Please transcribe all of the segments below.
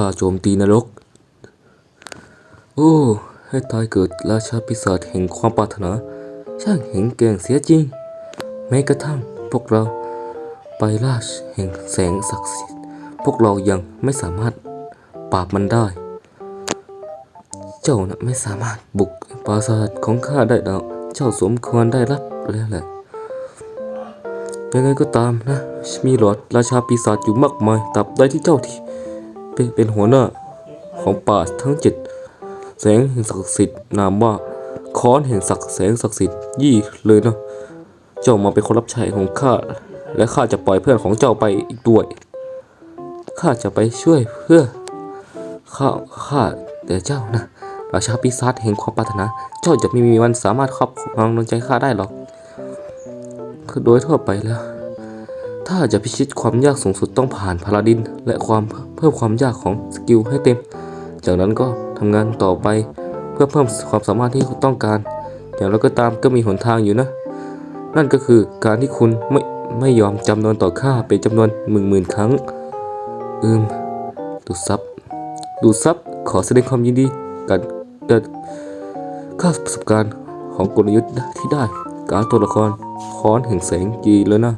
ข้าโจมตีนรก โอ้ ให้ตายเกิดราชาปีศาจแห่งความปรารถนา ช่างเห็นแกร่งเสียจริง แม้กระทั่งพวกเราไปราชแห่งแสงศักดิ์สิทธิ์ พวกเรายังไม่สามารถปราบมันได้ เจ้าน่ะไม่สามารถบุกปราสาทของข้าได้ดอกเจ้าสมควรได้รับแล้วแหละยังไงก็ตามนะ มีหลอดราชาปีศาจอยู่มากมายตราบใดที่เจ้าที่ เป็นหัวหน้าของป่าทั้งเจ็ดแสงแห่งศักดิ์สิทธิ์นามว่าค้อนแห่งศักดิ์แสงศักดิ์สิทธิ์ยี่เลยนะเจ้ามาเป็นคนรับใช้ของข้าและข้าจะปล่อยเพื่อนของเจ้าไปอีกด้วยข้าจะไปช่วยเพื่อข้าข้าแต่เจ้านะราชาปีศาจแห่งความปรารถนา เจ้าจะไม่มีวันสามารถครอบครองดวงใจข้าได้หรอกคือโดยทั่วไปแล้ว ถ้าจะพิชิตความยากสูงสุดต้องผ่านพาราดินและความ เพิ่มความยากของสกิลให้เต็ม จากนั้นก็ทำงานต่อไปเพื่อเพิ่มความสามารถที่ต้องการ อย่างไรก็ตามก็มีหนทางอยู่นะ นั่นก็คือการที่คุณไม่ไม่ยอมจำนวนต่อข้าเป็นจำนวนหมื่นหมื่นครั้ง อืม ดูซับ ดูซับ ขอแสดงความยินดีกันเดินค่าประสบการณ์ของกลยุทธ์ที่ได้ การตัวละครค้อนแห่งแสงจีแล้วนะ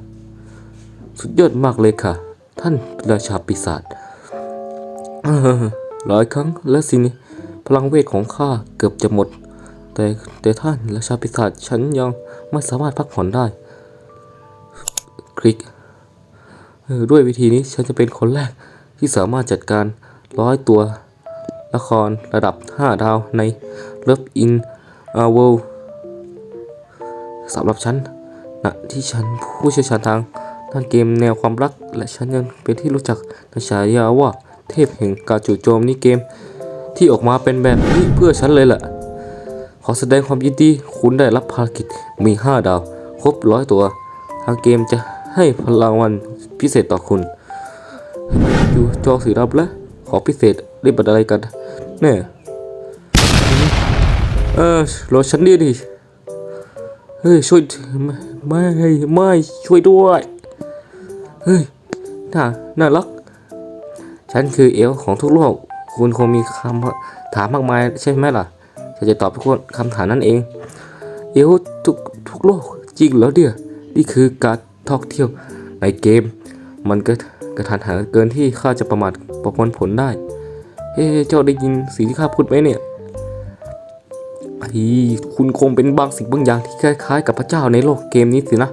สุดยอดมากเลยค่ะ ท่านราชาปีศาจ หลายครั้งและสินี่พลังเวทของข้าเกือบจะหมด แต่แต่ท่านราชาปีศาจฉันยังไม่สามารถพักผ่อนได้ คลิก ด้วยวิธีนี้ฉันจะเป็นคนแรกที่สามารถจัดการร้อยตัวละครระดับ 5 ดาวใน Love in a World สำหรับฉันนะที่ฉันผู้เชี่ยวชาญทางด้านเกมแนวความรัก และฉันยังเป็นที่รู้จักในฉายาว่า เทพแห่งการจู่โจมนี้เกม ที่ออกมาเป็นแบบนี้เพื่อฉันเลยแหละขอแสดงความยินดีคุณได้รับภารกิจมี 5 ดาว ครบร้อยตัว ทางเกมจะให้พลังวันพิเศษต่อคุณอยู่จอสีดำแล้วขอพิเศษรีบบัตรอะไรกันแน่เออรอฉันดีดิเฮ้ยช่วยไม่ไม่ไม่ช่วยด้วยเฮ้ยน่าน่ารัก ฉันคือเอลของทุกโลก คุณคงมีคำถามมากมายใช่ไหมล่ะ ฉันจะตอบทุกคนคำถามนั่นเอง เอลทุกทุกโลกจริงแล้วเดียนี่คือการท่องเที่ยวในเกม มันก็กระทันหันเกินที่ข้าจะประมาทประมวลผลได้ เฮ้เจ้าได้ยินสิ่งที่ข้าพูดไหมเนี่ยไอคุณคงเป็นบางสิ่งบางอย่างที่คล้ายๆ กับพระเจ้าในโลกเกมนี้สินะ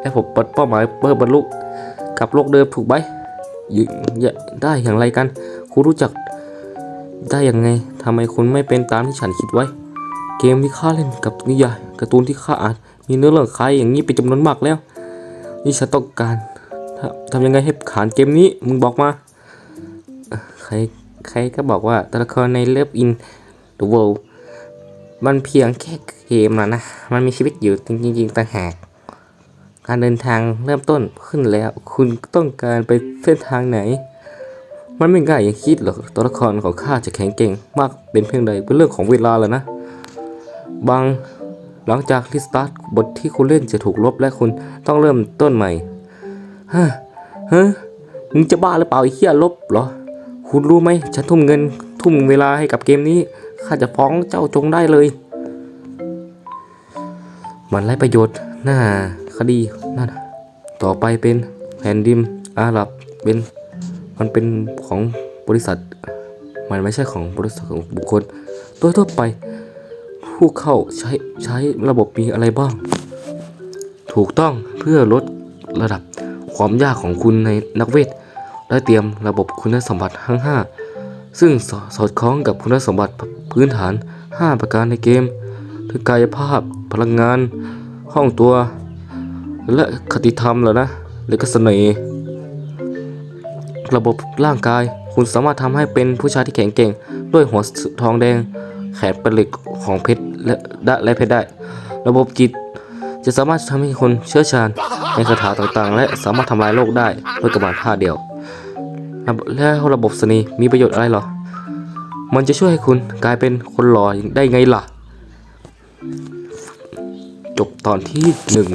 และผมปัดเป้าหมายเพื่อบรรลุกับโลกเดิมถูกไหม ได้อย่างไรกัน คุณรู้จักได้อยังไงทำไมคุณไม่เป็นตามที่ฉันคิดไว้ เกมที่ข้าเล่นกับนิยายการ์ตูนที่ข้าอ่านมีเนื้อเรื่องคล้ายอย่างนี้เป็นจำนวนมากแล้ว นี่ฉันต้องการทำทำยังไงให้ขานเกมนี้มึงบอกมา ใครใครก็บอกว่าตัวละครใน Love in the World มันเพียงแค่เกมนะนะ มันมีชีวิตอยู่จริงๆต่างหาก การเดินทางเริ่มต้นขึ้นแล้ว คุณต้องการไปเส้นทางไหน มันไม่ง่ายอย่างคิดหรอกตัวละครของข้าจะแข็งเก่งมากเป็นเพียงใดเป็นเรื่องของเวลาแล้วนะ บางหลังจากที่สตาร์ทบทที่คุณเล่นจะถูกลบและคุณต้องเริ่มต้นใหม่ฮะฮะมึงจะบ้าหรือเปล่าไอ้เหี้ยลบเหรอ คุณรู้ไหมฉันทุ่มเงินทุ่มเวลาให้กับเกมนี้ข้าจะฟ้องเจ้าจงได้เลย มันไร้ประโยชน์น้า คดีนั่นต่อไปเป็นแผ่นดินอาหรับเป็นมันเป็นของบริษัท มันไม่ใช่ของบริษัทของบุคคลโดยทั่วไป ผู้เข้าใช้ใช้ระบบมีอะไรบ้าง ถูกต้องเพื่อลดระดับความยากของคุณในนักเวท ได้เตรียมระบบคุณสมบัติทั้ง 5 ซึ่งสอสอดคล้องกับคุณสมบัติพื้นฐาน 5 ประการในเกม คือกายภาพ พลังงานห้องตัว และคติธรรมแล้วนะและก็เสน่ห์ระบบร่างกาย คุณสามารถทำให้เป็นผู้ชายที่แข็งแกร่ง ด้วยหัวทองแดง แขนเป็นเหล็กของเพชรและและและเพชรได้ ระบบจิตจะสามารถทำให้คนเชี่ยวชาญในคาถาต่างๆ และสามารถทำลายโลกได้ด้วยกำลังท่าเดียว แล้วระบบสนีมีประโยชน์อะไรหรอ มันจะช่วยให้คุณกลายเป็นคนหล่อได้ไงล่ะ จบตอนที่หนึ่ง